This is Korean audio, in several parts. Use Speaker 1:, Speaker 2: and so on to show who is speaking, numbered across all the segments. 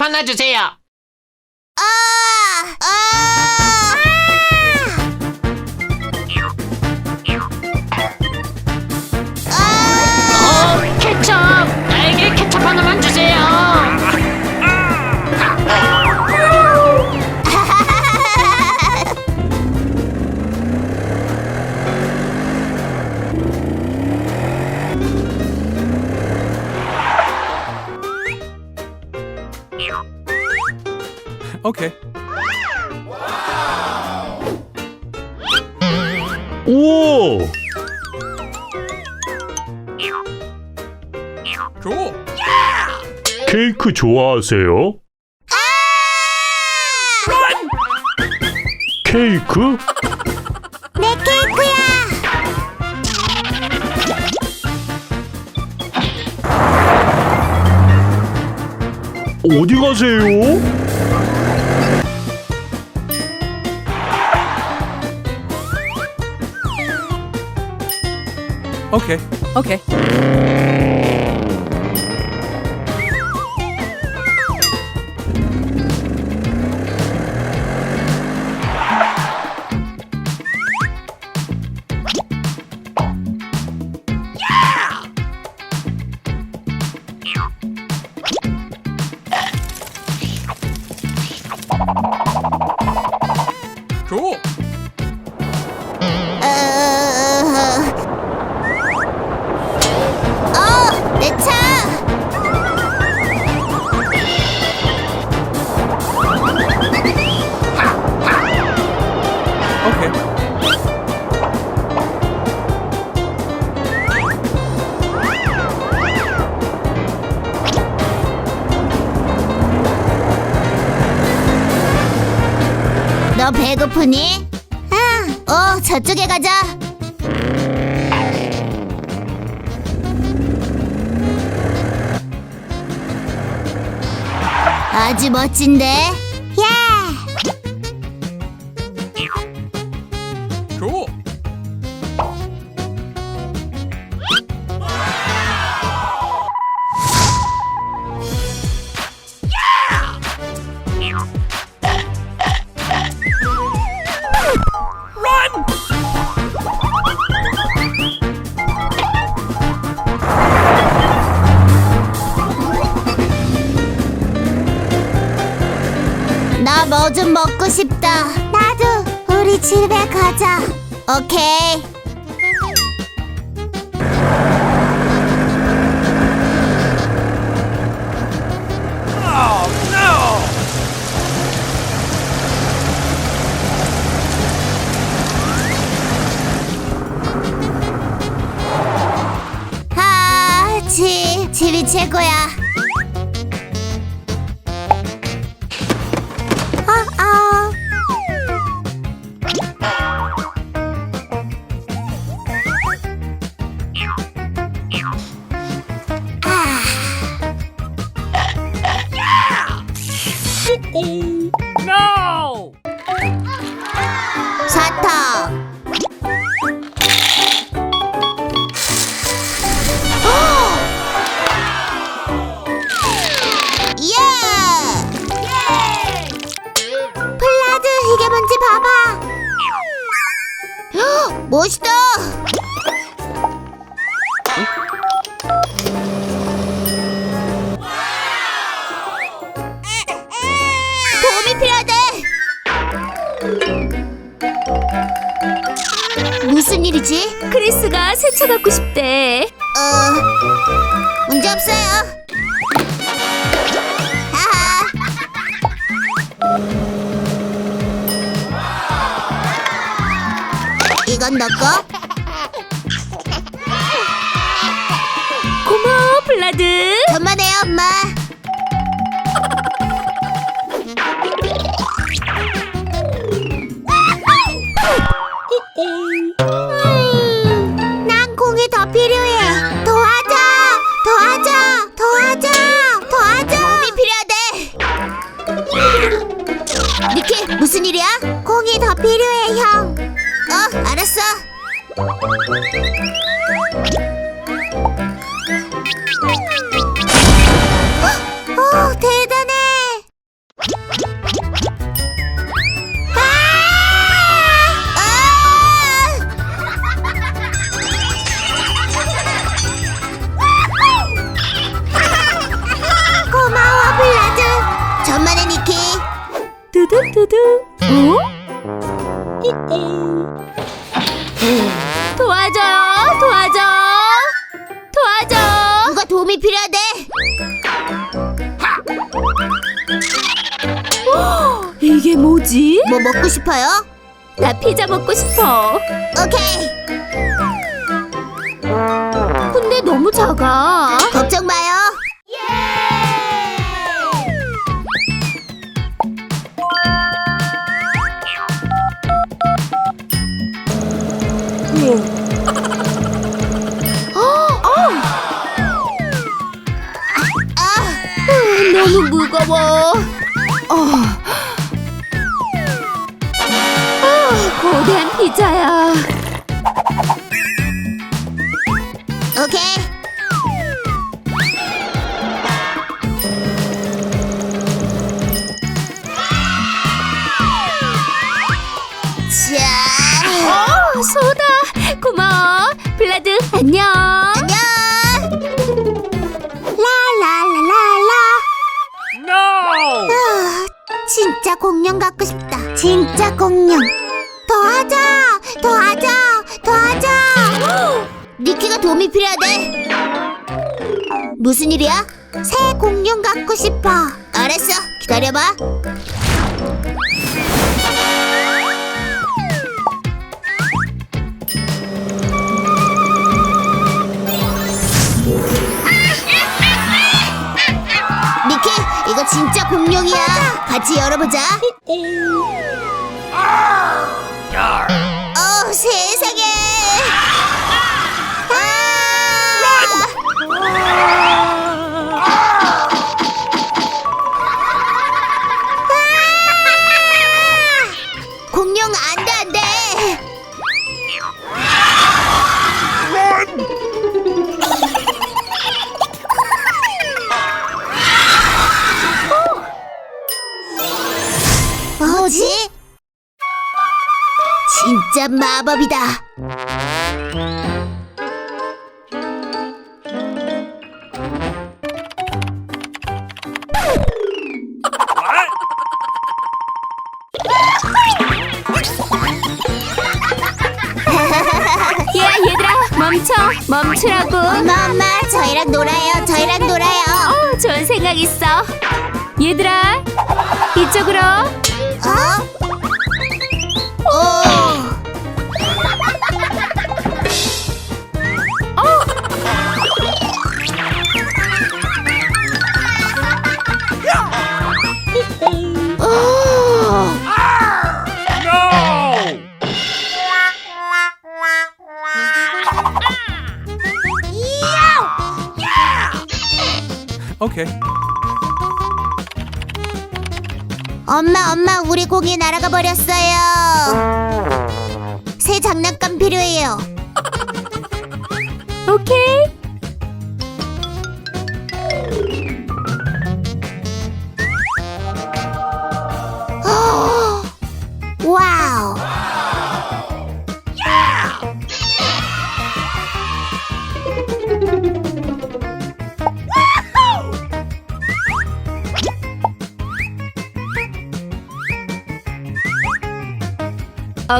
Speaker 1: 하나 주세요.
Speaker 2: 아, 아, 아.
Speaker 3: 오케이.
Speaker 4: 우와!
Speaker 3: 줘.
Speaker 4: 케이크 좋아하세요? 케이크?
Speaker 2: 내 케이크야.
Speaker 4: 어디 가세요?
Speaker 3: 오케이.
Speaker 5: Okay.
Speaker 2: 너 배고프니? 아, 어, 저쪽에 가자. 아주 멋진데? 좀 먹고 싶다. 나도. 우리 집에 가자. 오케이. 아, 집, 집이 최고야. 멋있다. 도움이 필요하대. 무슨 일이지?
Speaker 6: 크리스가 새차 갖고 싶대.
Speaker 2: 어, 문제 없어요. 한다까?
Speaker 6: 고마워, 블라드.
Speaker 2: 그만해요, 엄마. 음, 난 공이 더 필요해. 더하자, 더하자, 더하자, 더하자. 공이 필요하대. 니키, 무슨 일이야? 공이 더 필요해. 알았어. 어, 어, 대단해. 아! 아! 고마워, 블라드. 전만의 니키.
Speaker 6: 두두두두. 어? 뭐지?
Speaker 2: 뭐 먹고 싶어요?
Speaker 6: 나 피자 먹고 싶어.
Speaker 2: 오케이.
Speaker 6: 근데 너무 작아.
Speaker 2: 걱정 마요.
Speaker 6: 아, 너무 무거워. 어. 피자야.
Speaker 2: 오케이. 자,
Speaker 6: 어, 소다. 고마워. 블라드, 안녕.
Speaker 2: 안녕. 라라라라라.
Speaker 5: No!
Speaker 2: 아, 진짜 공룡 갖고 싶다. 진짜 공룡. 더 하자. 더 하자. 더 하자. 니키가 도움이 필요하대. 무슨 일이야? 새 공룡 갖고 싶어. 알았어. 기다려봐. 니키, 이거 진짜 공룡이야. 같이 열어보자. 진짜 마법이다.
Speaker 6: 야, 얘들아, 멈춰. 멈추라고.
Speaker 2: 엄마, 엄마, 저희랑 놀아요. 저희랑 놀아요.
Speaker 6: 어, 좋은 생각 있어. 얘들아, 이쪽으로.
Speaker 2: 어? 오. 엄마, 엄마, 우리 공이 날아가 버렸어요. 새 장난감 필요해요.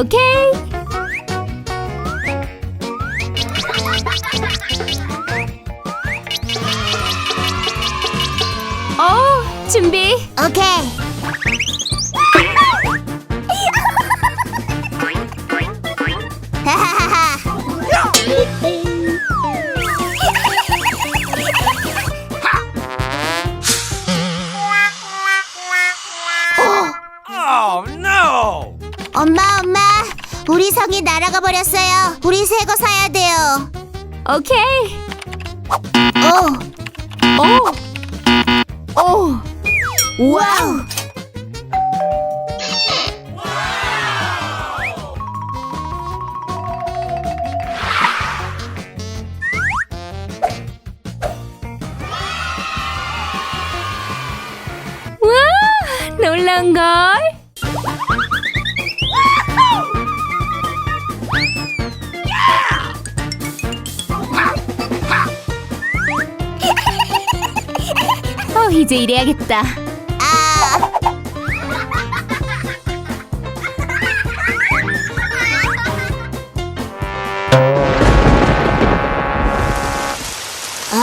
Speaker 6: 오케이. 어, 준비.
Speaker 2: 오케이. 작아버렸어요. 우리 새 거 사야 돼요.
Speaker 6: 오케이.
Speaker 2: 오,
Speaker 6: 오. 오.
Speaker 2: 와우.
Speaker 6: 놀란 걸. 이제 이래야겠다.
Speaker 2: 아. 어?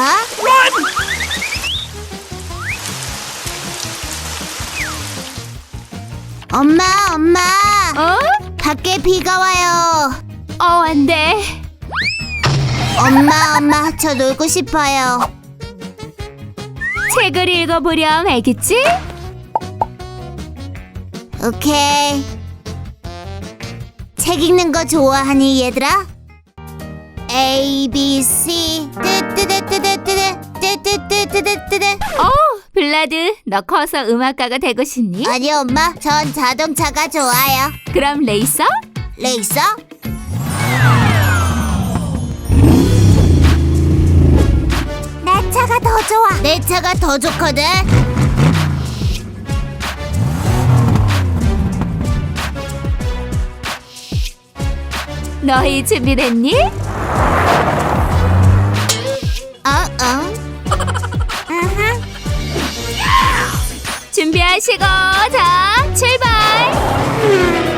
Speaker 2: 엄마, 엄마.
Speaker 6: 어?
Speaker 2: 밖에 비가 와요.
Speaker 6: 어, 안 돼.
Speaker 2: 엄마, 엄마, 저 놀고 싶어요.
Speaker 6: 책을 읽어보렴, 알겠지?
Speaker 2: 오케이. 책 읽는 거 좋아하니 얘들아? A B C
Speaker 6: 어, 블라드, 너 커서 음악가가 되고 싶니?
Speaker 2: 아니 엄마 전 자동차가 좋아요
Speaker 6: 그럼 레이서?
Speaker 2: 레이서? 차가 더 좋아 내 차가 더 좋거든
Speaker 6: 너희 준비됐니?
Speaker 2: 어? 어? 아하.
Speaker 6: 준비하시고, 자, 출발!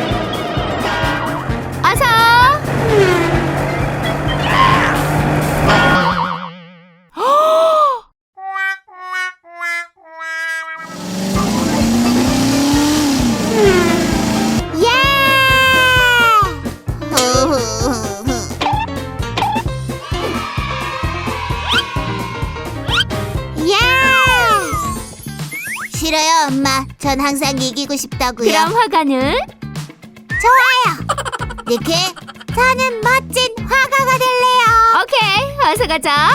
Speaker 2: 전 항상 이기고 싶다고요.
Speaker 6: 그럼 화가는?
Speaker 2: 좋아요. 니키, 저는 멋진 화가가 될래요.
Speaker 6: 오케이, 어서 가자.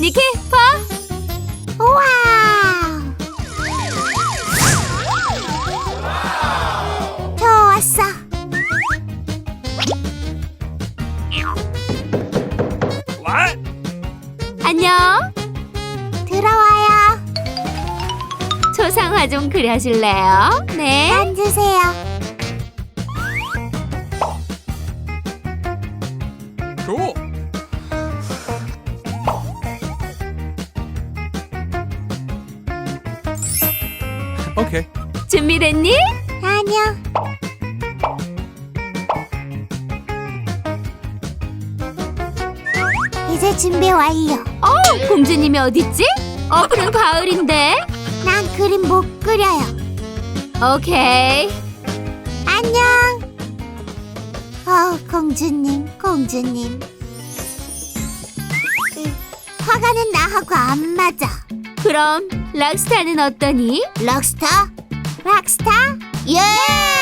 Speaker 6: 니키, 봐. 그려줄래요? 네.
Speaker 2: 앉으세요.
Speaker 3: Cool. Okay.
Speaker 6: 준비됐니?
Speaker 2: 아니요. 이제 준비 완료.
Speaker 6: 어, 공주님이 어딨지? 어플은 가을인데.
Speaker 2: 난 그림 못 그려요.
Speaker 6: 오케이.
Speaker 2: 안녕. 어, 공주님, 공주님. 화가는 나하고 안 맞아.
Speaker 6: 그럼 락스타는 어떠니?
Speaker 2: 락스타? 락스타? 예!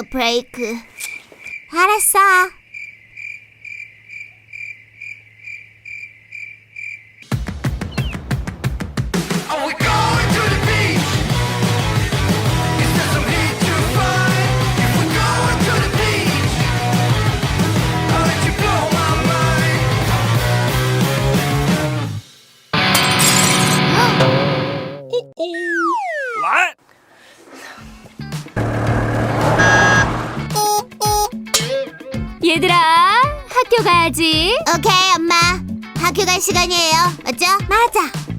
Speaker 2: 어, 브레
Speaker 6: 가야지.
Speaker 2: 오케이, 엄마. 학교 갈 시간이에요. 맞죠? 맞아.